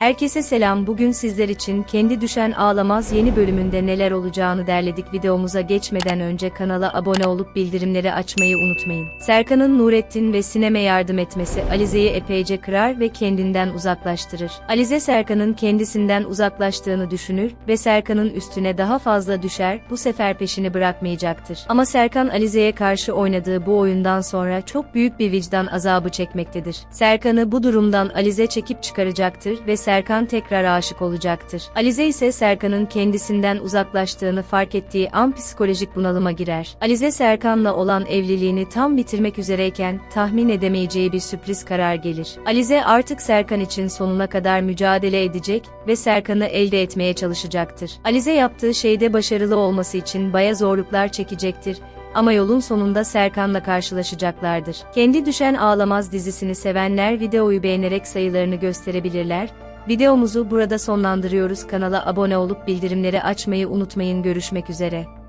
Herkese selam bugün sizler için Kendi Düşen Ağlamaz yeni bölümünde neler olacağını derledik videomuza geçmeden önce kanala abone olup bildirimleri açmayı unutmayın. Serkan'ın Nurettin ve Sinem'e yardım etmesi Alize'yi epeyce kırar ve kendinden uzaklaştırır. Alize Serkan'ın kendisinden uzaklaştığını düşünür ve Serkan'ın üstüne daha fazla düşer bu sefer peşini bırakmayacaktır. Ama Serkan Alize'ye karşı oynadığı bu oyundan sonra çok büyük bir vicdan azabı çekmektedir. Serkan'ı bu durumdan Alize çekip çıkaracaktır ve Serkan tekrar aşık olacaktır. Alize ise Serkan'ın kendisinden uzaklaştığını fark ettiği an psikolojik bunalıma girer. Alize Serkan'la olan evliliğini tam bitirmek üzereyken tahmin edemeyeceği bir sürpriz karar gelir. Alize artık Serkan için sonuna kadar mücadele edecek ve Serkan'ı elde etmeye çalışacaktır. Alize yaptığı şeyde başarılı olması için baya zorluklar çekecektir ama yolun sonunda Serkan'la karşılaşacaklardır. Kendi Düşen Ağlamaz dizisini sevenler videoyu beğenerek sayılarını gösterebilirler. Videomuzu burada sonlandırıyoruz. Kanala abone olup bildirimleri açmayı unutmayın. Görüşmek üzere.